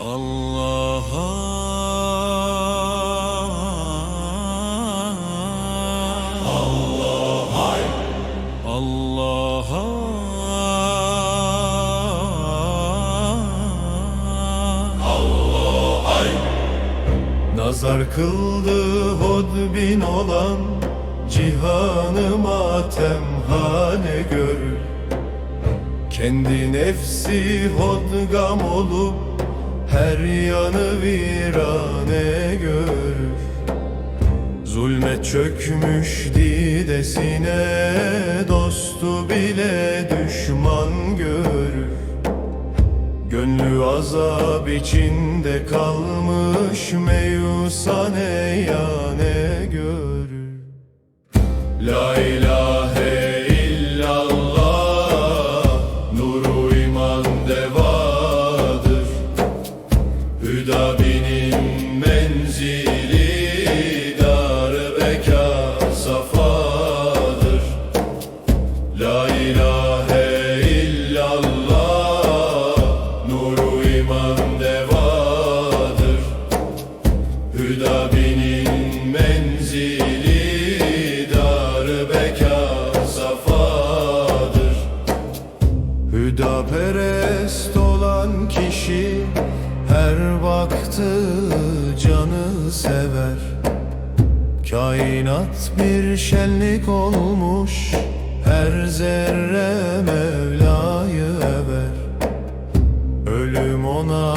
Allah'a Nazar kıldı hodbin olan Cihanı matemhane görür Kendi nefsi hodgam olup Her yanı virane görür Zulmet çökmüş didesine Dostu bile düşman görür Gönlü azap içinde kalmış Meyusane yane görür La ilahe David. Her vakti canı sever. Kainat bir şenlik olmuş her zerre Mevla'yı över Ölüm ona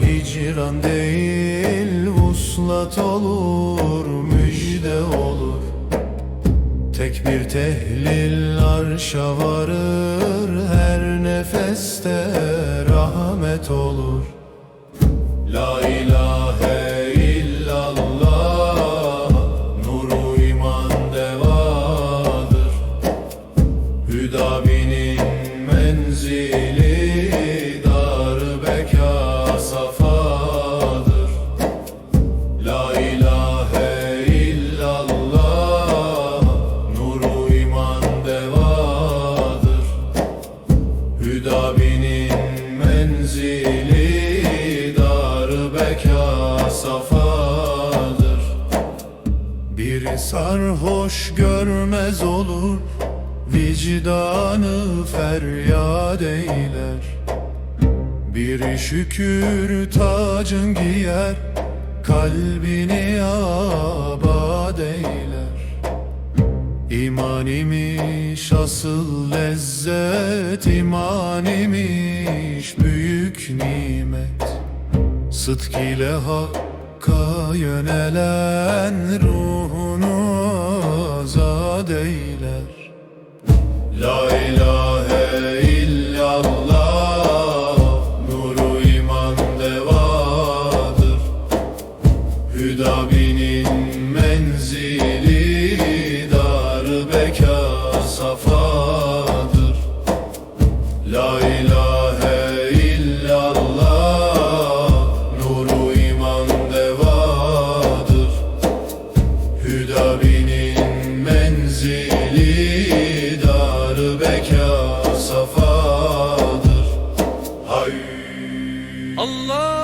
hicran değil vuslat olur müjde olur. Tek bir tehlil arşa varır Her nefeste rahmet olur La ilahe illallah Nuru iman devadır. Hüda benim menzili Dar beka safadır beka safadır. Biri sarhoş görmez olur Vicdanı feryat eyler. Biri şükür tacın giyer Kalbini abad eyler. İman imiş asıl lezzet iman imiş büyük nimet Sıdk ile hakka yönelen ruhunu azad eyler. La ilahe menzili Dar beka safadır. Hay. Allah